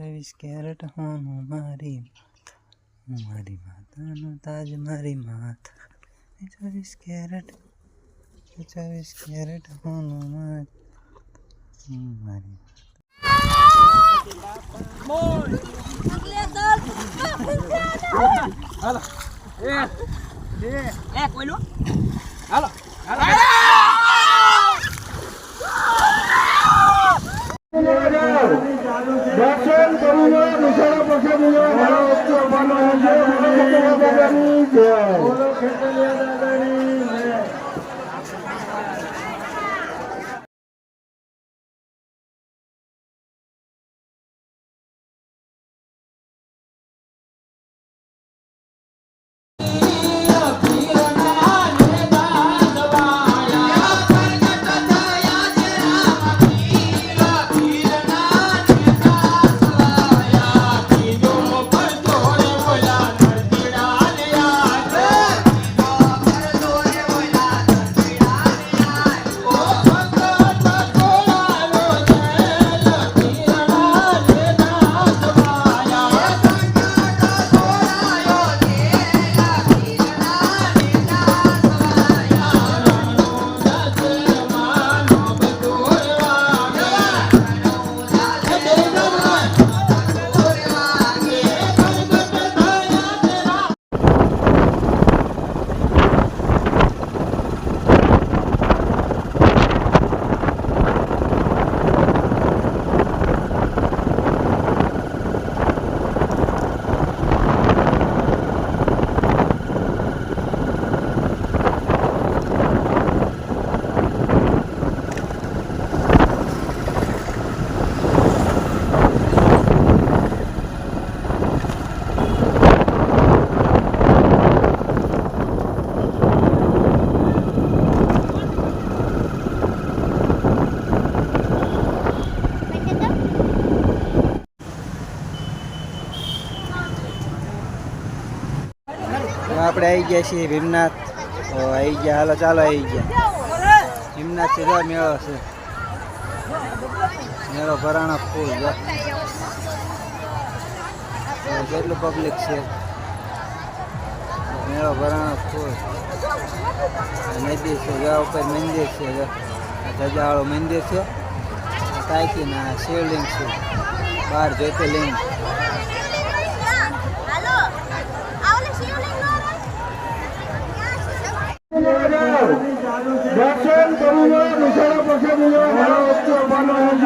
ચોવીસ કેરેટ હોનું મારી હું મારી માતાનો તાજ મારી માતા. ચોવીસ કેરેટ ચોવીસ કેરેટ હોનું મારી હું મારી દર્શન આપણે આવી ગયા છીએ ભીમનાથ. આવી ગયા, હાલો ચાલો આવી ગયા. ભીમનાથ સીધો મેળો છે. મેળો ભરાણો ફૂલ કેટલું પબ્લિક છે. મેળો ભરાણો ફૂલ. નદી છે ગયા ઉપર મંદિર છે ધજાવાળું મંદિર છે. તાકી શિવલિંગ છે. બાર જ્યોતિર્લિંગ. দর্শন করুন মুশারফ হোসেন ভারতীয় বাংলাদেশ